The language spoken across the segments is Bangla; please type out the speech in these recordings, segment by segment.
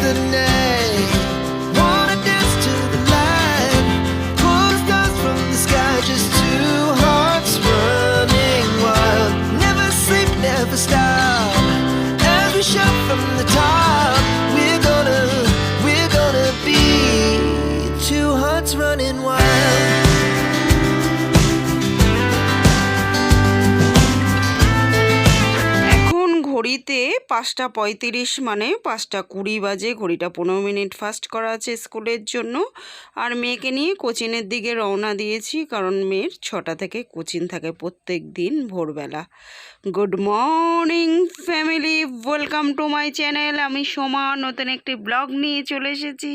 The night, ঘড়িতে পাঁচটা পঁয়ত্রিশ মানে পাঁচটা কুড়ি বাজে। ঘড়িটা পনেরো মিনিট ফাস্ট করা আছে স্কুলের জন্য। আর মেয়েকে নিয়ে কোচিনের দিকে রওনা দিয়েছি কারণ মেয়ের ছটা থেকে কোচিং থাকে প্রত্যেক দিন ভোরবেলা। Good morning family, welcome to my channel. আমি সোমা, নতুন একটি ব্লগ নিয়ে চলে এসেছি।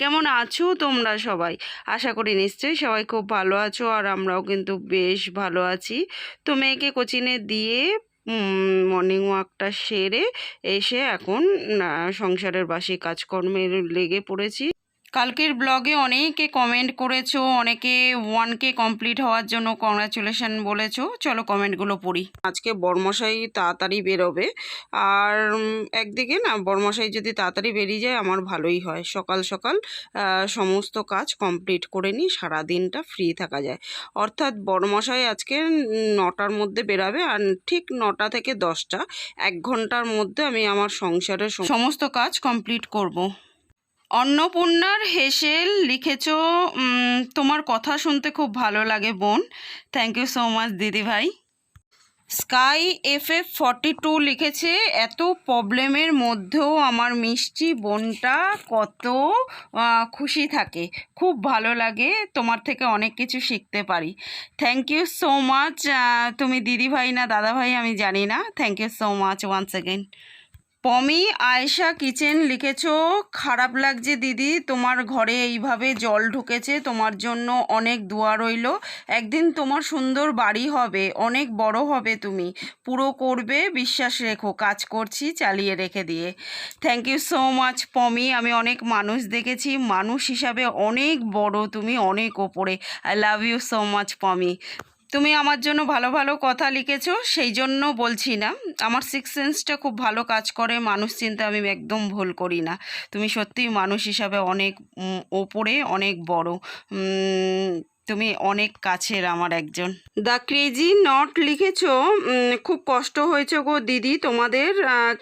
কেমন আছো তোমরা সবাই? আশা করি নিশ্চয়ই সবাই খুব ভালো আছো আর আমরাও কিন্তু বেশ ভালো আছি। তো মেয়েকে কোচিনে দিয়ে মর্নিং ওয়াকটা সেরে এসে এখন সংসারের বাসি কাজকর্মের লেগে পড়েছি। কালকের ব্লগে অনেকে কমেন্ট করেছ, অনেকে ওয়ান কে কমপ্লিট হওয়ার জন্য কংগ্রাচুলেশন বলেছ। চলো কমেন্টগুলো পড়ি। আজকে বর্মশাই তাড়াতাড়ি বেরোবে। আর একদিকে না, বর্মশাই যদি তাড়াতাড়ি বেরিয়ে যায়, আমার ভালোই হয়। সকাল সকাল সমস্ত কাজ কমপ্লিট করে নিই সারা দিনটা ফ্রি থাকা যায়। অর্থাৎ বড়মশাই আজকে নটার মধ্যে বেরাবে, আর ঠিক নটা থেকে দশটা, এক ঘণ্টার মধ্যে আমি আমার সংসারের সমস্ত কাজ কমপ্লিট করব। অন্নপূর্ণার হেসেল লিখেছ তোমার কথা শুনতে খুব ভালো লাগে বোন। থ্যাংক ইউ সো মাচ দিদি ভাই। Sky F F forty two লিখেছে, এত প্রবলেমের মধ্যেও আমার মিষ্টি বোনটা কত খুশি থাকে। খুব ভালো লাগে, তোমার থেকে অনেক কিছু শিখতে পারি। থ্যাংক ইউ সো মাচ তুমি দিদি ভাই না দাদা ভাই আমি জানি না। Thank you so much once again Pomi, Ayesha kitchen লিখেছো? খারাপ লাগছে দিদি, তোমার ঘরে এইভাবে জল ঢুকেছে, তোমার জন্য অনেক দোয়া রইল। একদিন তোমার সুন্দর বাড়ি হবে, অনেক বড় হবে তুমি। পুরো করবে, বিশ্বাস রেখো, কাজ করছি চালিয়ে রেখে দিয়ে। Thank you so much Pomi, আমি অনেক মানুষ দেখেছি, মানুষ হিসাবে অনেক বড় তুমি, অনেক ওপরে। I love you so much Pomi. তুমি আমার জন্য ভালো ভালো কথা লিখেছো, সেই জন্য বলছি না। আমার সিক্স সেন্সটা খুব ভালো কাজ করে, মানুষ চিন্তা আমি একদম ভুল করি না। তুমি সত্যিই মানুষ হিসাবে অনেক ওপরে অনেক বড়। তুমি অনেক কাছের আমার একজন। দ্য ক্রেজি নট লিখেছো? খুব কষ্ট হয়েছে গো দিদি তোমাদের।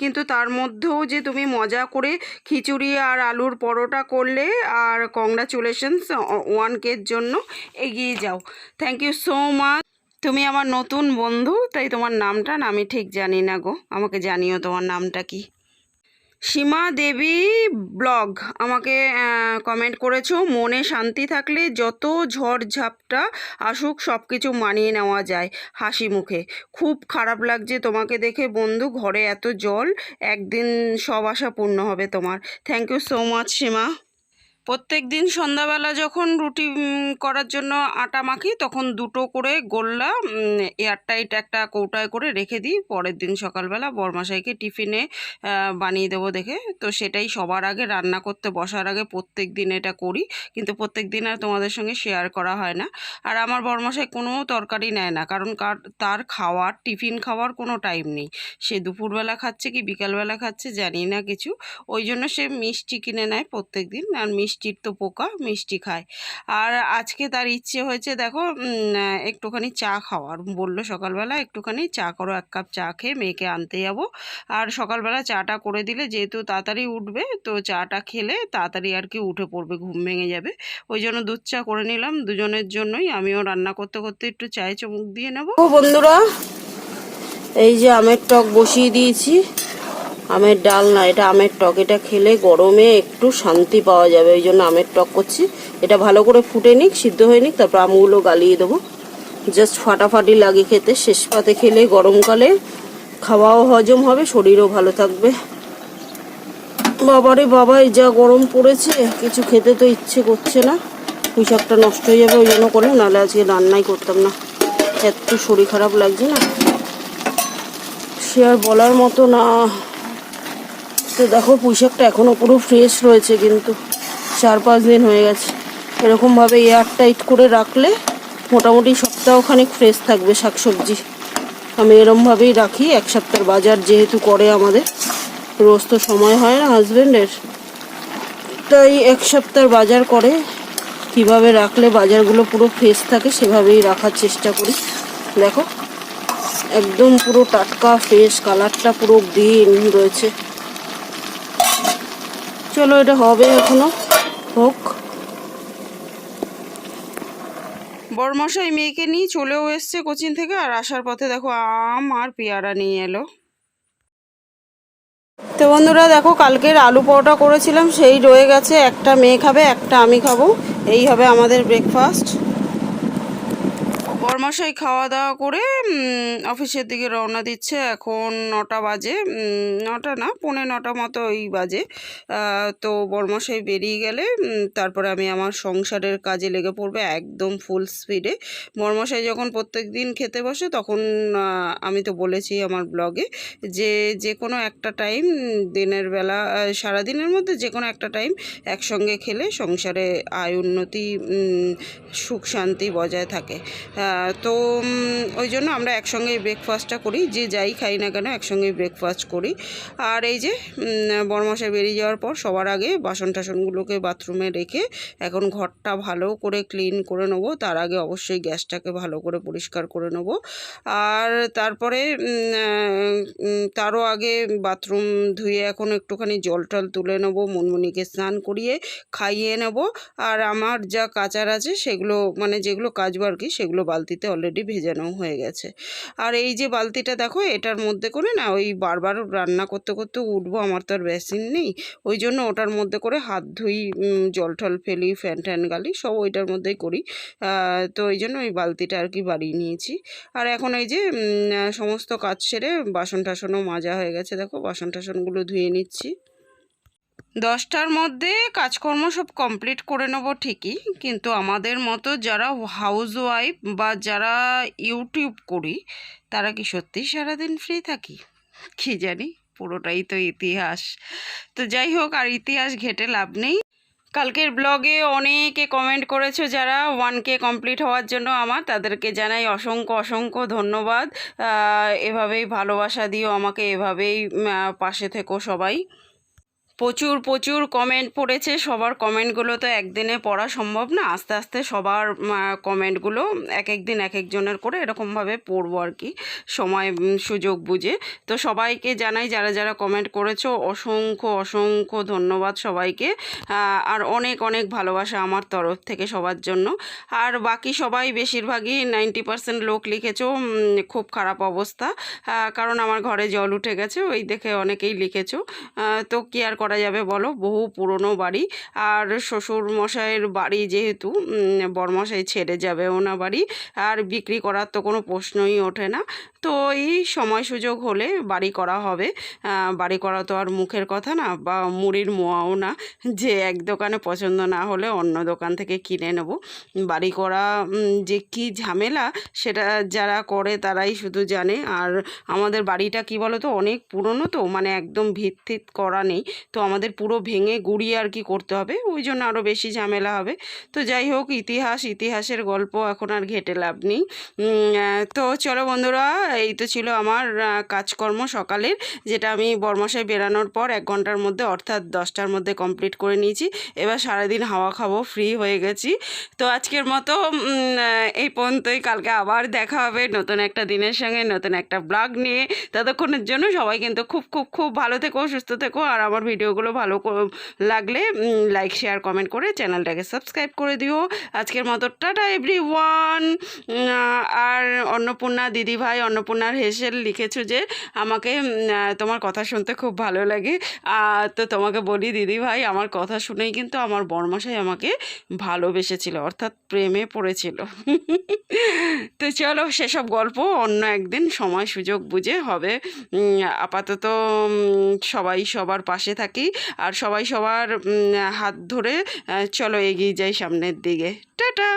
কিন্তু তার মধ্যেও যে তুমি মজা করে খিচুড়ি আর আলুর পরোটা করলে আর কংগ্রাচুলেশনস ওয়ান কের জন্য এগিয়ে যাও। থ্যাংক ইউ সো মাচ তুমি আমার নতুন বন্ধু, তাই তোমার নামটা আমি ঠিক জানি না গো। আমাকে জানিও তোমার নামটা কি। সীমা দেবী ব্লগ আমাকে কমেন্ট করেছ। মনে শান্তি থাকলে যত ঝড় ঝাপটা আসুক সব কিছু মানিয়ে নেওয়া যায় হাসি মুখে। খুব খারাপ লাগছে তোমাকে দেখে বন্ধু, ঘরে এত জল, একদিন সব আশা পূর্ণ হবে তোমার। Thank you so much Seema. প্রত্যেক দিন সন্ধ্যাবেলা যখন রুটি করার জন্য আটা মাখি, তখন দুটো করে গোল্লা এয়ারটাইট একটা কৌটায় করে রেখে দিই। পরের দিন সকালবেলা বরমাসাইকে টিফিনে বানিয়ে দেবো দেখে। তো সেটাই সবার আগে রান্না করতে, বসার আগে প্রত্যেক দিন এটা করি। কিন্তু প্রত্যেক দিন আর তোমাদের সঙ্গে শেয়ার করা হয় না। আর আমার বরমাসাই কোনো তরকারি নেয় না। কারণ কার- তার খাওয়ার, টিফিন খাওয়ার কোনো টাইম নেই। সে দুপুরবেলা খাচ্ছে কি বিকালবেলা খাচ্ছে জানি না কিছু। ওই জন্য সে মিষ্টি কিনে নেয় প্রত্যেক দিন আর মিষ্টির তো পোকা, মিষ্টি খায়। আর আজকে তার ইচ্ছে হয়েছে, দেখো একটুখানি চা খাওয়ার। বলল সকালবেলা, একটুখানি চা করো, এক কাপ চা খেয়ে মেয়েকে আনতে যাব। আর সকালবেলা চাটা করে দিলে, যেহেতু তাড়াতাড়ি উঠবে, তো চাটা খেলে তাড়াতাড়ি আর কি উঠে পড়বে, ঘুম ভেঙে যাবে। ওই জন্য দুধ চা করে নিলাম, দুজনের জন্যই। আমিও রান্না করতে করতে একটু চায়ে চমুক দিয়ে নেব। বন্ধুরা, এই যে আমের টক বসিয়ে দিয়েছি। আমের ডাল না, এটা আমের টক। এটা খেলে গরমে একটু শান্তি পাওয়া যাবে, ওই জন্য আমের টক করছি। এটা ভালো করে ফুটে নিক, সিদ্ধ হয়ে নিক, তারপর আমগুলো গালিয়ে দেবো। জাস্ট ফাটাফাটি লাগে খেতে। শেষ পাতে খেলে গরমকালে খাওয়াও হজম হবে, শরীরও ভালো থাকবে। বাবারে বাবাই যা গরম পড়েছে, কিছু খেতে তো ইচ্ছে করছে না। পুঁই শাকটা নষ্ট হয়ে যাবে, ওই জন্য করলাম, নাহলে আজকে রান্নাই করতাম না। এত শরীর খারাপ লাগছে না। সে আর বলার মতো না। তো দেখো পুঁই শাকটা এখনও পুরো ফ্রেশ রয়েছে কিন্তু চার পাঁচ দিন হয়ে গেছে। এরকমভাবে এয়ার টাইট করে রাখলে মোটামুটি সপ্তাহখানেক ফ্রেশ থাকবে শাকসবজি। আমি এরমভাবেই রাখি, এক সপ্তাহের বাজার যেহেতু করে আমাদের। রোজ তো সময় হয় না হাজব্যান্ডের তাই এক সপ্তাহের বাজার করে, কীভাবে রাখলে বাজারগুলো পুরো ফ্রেশ থাকে সেভাবেই রাখার চেষ্টা করি। দেখো, একদম পুরো টাটকা ফ্রেশ কালারটা পুরো গ্রিন রয়েছে। চলো, এটা হবে এখনও। হোক। বড়মশাই মেয়েকে নিয়ে চলেও এসছে কোচিন থেকে, আর আসার পথে দেখো আম আর পেয়ারা নিয়ে এলো। তো বন্ধুরা, দেখো, কালকের আলু পরোটা করেছিলাম, সেই রয়ে গেছে, একটা মেয়ে খাবে, একটা আমি খাব। এই হবে আমাদের ব্রেকফাস্ট বরমশাই খাওয়া দাওয়া করে অফিসের দিকে রওনা দিচ্ছে এখন নটা বাজে নটা না, পৌনে নটা মতো ওই বাজে। তো বরমশাই বেরিয়ে গেলে তারপরে আমি আমার সংসারের কাজে লেগে পড়বে একদম ফুল স্পিডে বরমশাই যখন প্রত্যেক দিন খেতে বসে তখন আমি তো বলেছি আমার ব্লগে যে যে কোনো একটা টাইম দিনের বেলা সারাদিনের মধ্যে যে কোনো একটা টাইম একসঙ্গে খেলে সংসারে আয় উন্নতি সুখ শান্তি বজায় থাকে। তো ওই জন্য আমরা একসঙ্গে ব্রেকফাস্টটা করি, যে যাই খাই না কেন একসঙ্গে ব্রেকফাস্ট করি। আর এই যে বরমশাই বেরিয়ে যাওয়ার পর সবার আগে বাসন টাসনগুলোকে বাথরুমে রেখে এখন ঘরটা ভালো করে ক্লিন করে নেব। তার আগে অবশ্যই গ্যাসটাকে ভালো করে পরিষ্কার করে নেব। আর তারপরে তারও আগে বাথরুম ধুয়ে এখন একটুখানি জল টল তুলে নেব, মুনমুনিকে স্নান করিয়ে খাইয়ে নেব। আর আমার যা কাচার আছে সেগুলো মানে যেগুলো কাজবার কি, সেগুলো বালতিতে অলরেডি ভেজানো হয়ে গেছে। আর এই যে বালতিটা দেখো, এটার মধ্যে করে না ওই বারবার রান্না করতে করতে উঠবো, আমার তো আর বেসিন নেই। ওই জন্য ওটার মধ্যে করে হাত ধুই জল টল ফেলি, ফ্যান ট্যান গালি, সব ওইটার মধ্যেই করি। তো ওই জন্য ওই বালতিটা আর কি বাড়িয়ে নিয়েছি। আর এখন এই যে সমস্ত কাজ সেরে বাসন টাসনও মাজা হয়ে গেছে। দেখো বাসন টাসনগুলো ধুয়ে নিচ্ছি। দশটার মধ্যে কাজকর্ম সব কমপ্লিট করে নেব ঠিকই, কিন্তু আমাদের মতো যারা হাউস ওয়াইফ বা যারা ইউটিউব করি, তারা কি সত্যিই সারাদিন ফ্রি থাকি? কি জানি, পুরোটাই তো ইতিহাস। তো যাই হোক, আর ইতিহাস ঘেটে লাভ নেই। কালকের ব্লগে অনেকে কমেন্ট করেছ যারা ওয়ান কে কমপ্লিট হওয়ার জন্য আমার, তাদেরকে জানাই অসংখ্য অসংখ্য ধন্যবাদ। এভাবেই ভালোবাসা দিও আমাকে, এভাবেই পাশে থেকো সবাই। প্রচুর প্রচুর কমেন্ট পড়েছে। সবার কমেন্টগুলো তো একদিনে পড়া সম্ভব না। আস্তে আস্তে সবার কমেন্টগুলো এক এক দিন এক একজনের করে এরকমভাবে পড়ব আর কি, সময় সুযোগ বুঝে। তো সবাইকে জানাই, যারা যারা কমেন্ট করেছ, অসংখ্য অসংখ্য ধন্যবাদ সবাইকে। আর অনেক অনেক ভালোবাসা আমার তরফ থেকে সবার জন্য। আর বাকি সবাই বেশিরভাগই নাইনটি পার্সেন্ট লোক লিখেছো খুব খারাপ অবস্থা। কারণ আমার ঘরে জল উঠে গেছে, ওই দেখে অনেকেই লিখেছো। তো কি আর করা যাবে বলো? বহু পুরনো বাড়ি। আর শ্বশুর মশাইয়ের বাড়ি যেহেতু বরমশাই ছেড়ে যাবে ওনা বাড়ি, আর বিক্রি করার তো কোনো প্রশ্নই ওঠে না। তো এই সময় সুযোগ হলে বাড়ি করা হবে। বাড়ি করা তো আর মুখের কথা না, বা মুড়ির মোয়াও না। যে এক দোকানে পছন্দ না হলে অন্য দোকান থেকে কিনে নেব। বাড়ি করা যে কি ঝামেলা, সেটা যারা করে তারাই শুধু জানে। আর আমাদের বাড়িটা কি বলো তো অনেক পুরনো তো মানে একদম ভিত্তিত করা নেই। তো আমাদের পুরো ভেঙে গুড়িয়ে আর কি করতে হবে, ওই জন্য আরও বেশি ঝামেলা হবে। তো যাই হোক, ইতিহাস, ইতিহাসের গল্প এখন আর ঘেটে লাভ নেই। তো চলো বন্ধুরা, এই তো ছিল আমার কাজকর্ম সকালের, যেটা আমি বর্মশাই বেরানোর পর এক ঘণ্টার মধ্যে, অর্থাৎ দশটার মধ্যে কমপ্লিট করে নিয়েছি। এবার সারাদিন হাওয়া খাব ফ্রি হয়ে গেছি। তো আজকের মতো এই পর্যন্তই। কালকে আবার দেখা হবে নতুন একটা দিনের সঙ্গে, নতুন একটা ব্লগ নিয়ে। ততক্ষণের জন্য সবাই কিন্তু খুব খুব খুব ভালো থেকো, সুস্থ থেকো, আর আমার ভিডিওগুলো ভালো লাগলে লাইক শেয়ার কমেন্ট করে চ্যানেলটাকে সাবস্ক্রাইব করে দিও। আজকের মতো টাটা এভরি ওয়ান আর অন্নপূর্ণা দিদি ভাই, অন্নপূর্ণার হেসেল লিখেছো যে আমাকে তোমার কথা শুনতে খুব ভালো লাগে। তো তোমাকে বলি দিদি ভাই, আমার কথা শুনেই কিন্তু আমার বর্মশাই আমাকে ভালোবেসেছিল, অর্থাৎ প্রেমে পড়েছিল। তো চলো সেসব গল্প অন্য একদিন সময় সুযোগ বুঝে হবে। আপাতত সবাই সবার পাশে থাকে থাকি আর সবাই সবার হাত ধরে চলো এগিয়ে যাই সামনের দিকে। টাটা!